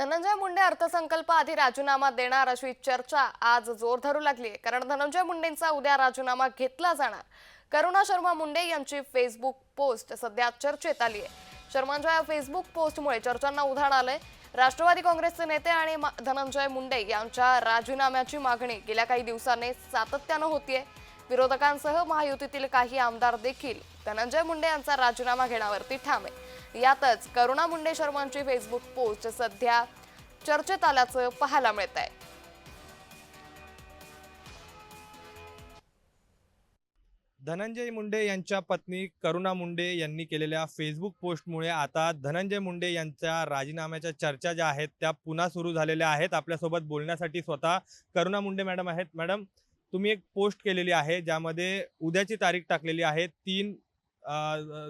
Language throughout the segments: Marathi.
धनंजय मुंडे अर्थसंकल्प आधी राजीनामा देणार अशी चर्चा आज जोर धरू लागली आहे. कारण धनंजय मुंडेंचा उद्या राजीनामा घेतला जाणार. करुणा शर्मा मुंडे यांची फेसबुक पोस्ट सध्या चर्चेत आली आहे. शर्मांच्या या फेसबुक पोस्टमुळे चर्चांना उधाण आलंय. राष्ट्रवादी काँग्रेसचे नेते आणि मा- धनंजय मुंडे यांच्या राजीनाम्याची मागणी गेल्या काही दिवसांनी सातत्यानं होतीये. विरोधकांसह महायुतीतील काही आमदार देखील धनंजय मुंडे यांचा राजीनामा घेण्यावरती ठाम आहे. यातच करुणा मुंडे शर्मांची फेसबुक पोस्ट सध्या चर्चेत आल्याचं पाहायला मिळत आहे धनंजय मुंडे यांच्या पत्नी करुणा मुंडे यांनी केलेल्या फेसबुक पोस्टमुळे आता धनंजय मुंडे यांच्या राजीनाम्याच्या चर्चा ज्या आहेत त्या पुन्हा सुरू झालेल्या आहेत. आपल्यासोबत बोलण्यासाठी स्वतः करुणा मुंडे मॅडम आहेत. मॅडम तुम्ही एक पोस्ट केलेली आहे ज्यामध्ये उद्याची तारीख टाकलेली आहे तीन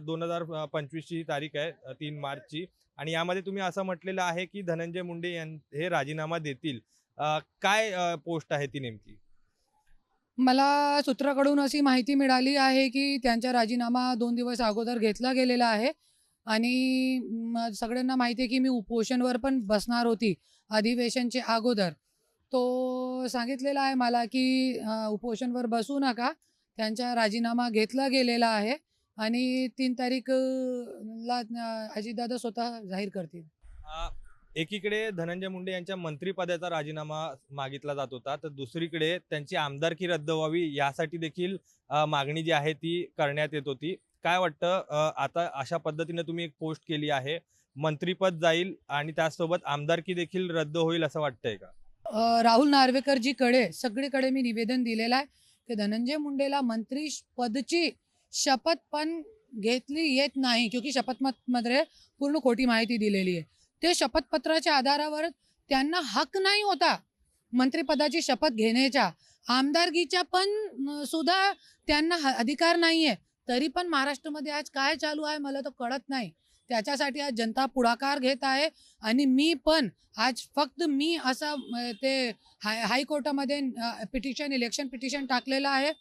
दोन हजार पंचवीसची तारीख आहे तीन मार्चची. आणि यामध्ये तुम्ही असं म्हटलेलं आहे की धनंजय मुंडे यां हे राजीनामा देतील. काय पोस्ट आहे ती नेमकी? मला सूत्राकडून अशी माहिती मिळाली आहे की त्यांचा राजीनामा दोन दिवस अगोदर घेतला गेलेला आहे. आणि सगळ्यांना माहिती आहे की मी उपोषणवर पण बसणार होती अधिवेशनचे अगोदर. तो सांगितलेला आहे मला की उपोषणवर बसू नका. त्यांचा राजीनामा घेतला गेलेला आहे. आणि तीन तारीख ला अजितदादा स्वतः जाहीर करतील. एकीकडे धनंजय मुंडे यांच्या मंत्रिपदाचा राजीनामा मागितला जात होता तर दुसरीकडे त्यांची आमदारकी रद्द व्हावी यासाठी देखील मागणी जी आहे ती करण्यात येत होती. काय वाटतं आता अशा पद्धतीने तुम्ही एक पोस्ट केली आहे मंत्रिपद जाईल आणि त्याचसोबत आमदारकी देखील रद्द होईल असं वाटतंय का? राहुल नार्वेकरजीकडे सगळीकडे मी निवेदन दिलेलं आहे की धनंजय मुंडेला मंत्री पदची शपथ पण घेतली येत नाही क्योंकि शपथमध्ये पूर्ण खोटी माहिती दिलेली आहे. ते शपथपत्राच्या आधारावर त्यांना हक नाही होता मंत्रिपदाची शपथ घेण्याच्या आमदारकीच्या पण सुद्धा त्यांना अधिकार नाही आहे तरी पण महाराष्ट्रामध्ये आज काय चालू आहे मला तर कळत नाही. त्याच्यासाठी आज जनता पुढाकार घेत आहे आणि मी पण आज फक्त मी असं ते हाय हायकोर्टामध्ये पिटिशन इलेक्शन पिटिशन टाकलेलं आहे.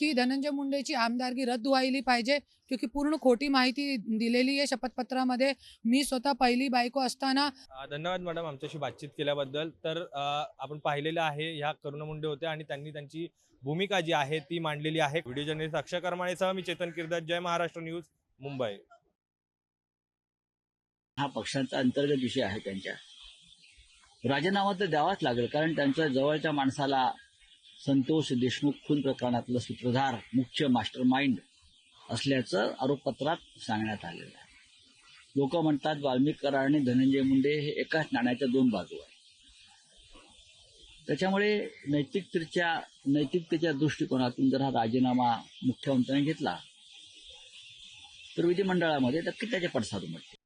की धनंजय मुंडेची आमदारकी रद्द व्हायली पाहिजे क्योंकि पूर्ण खोटी माहिती दिलेली आहे शपथपत्रामध्ये. मी स्वतः पहिली बायको असताना धन्यवाद मॅडम आमच्याशी बातचीत केल्याबद्दल. तर आपण पाहिलेलं आहे ह्या करुणा मुंडे होत्या आणि त्यांनी त्यांची भूमिका जी आहे ती मांडलेली आहे. व्हिडिओ जर्नलिस्ट अक्षय करमाळेसह मी चेतन किर्दत जय महाराष्ट्र न्यूज मुंबई. हा पक्षांचा अंतर्गत विषय आहे त्यांच्या. राजीनामा तर द्यावाच लागेल कारण त्यांच्या जवळच्या माणसाला संतोष देशमुख खून प्रकरणातलं सूत्रधार मुख्य मास्टर माइंड असल्याचं आरोपपत्रात सांगण्यात आलेलं आहे. लोक म्हणतात वाल्मिक आणि धनंजय मुंडे हे एकाच नाण्याच्या दोन बाजू आहेत. त्याच्यामुळे नैतिकतेच्या नैतिकतेच्या दृष्टिकोनातून जर हा राजीनामा मुख्यमंत्र्यांनी घेतला तर विधिमंडळामध्ये नक्की त्याचे पडसाद मिळते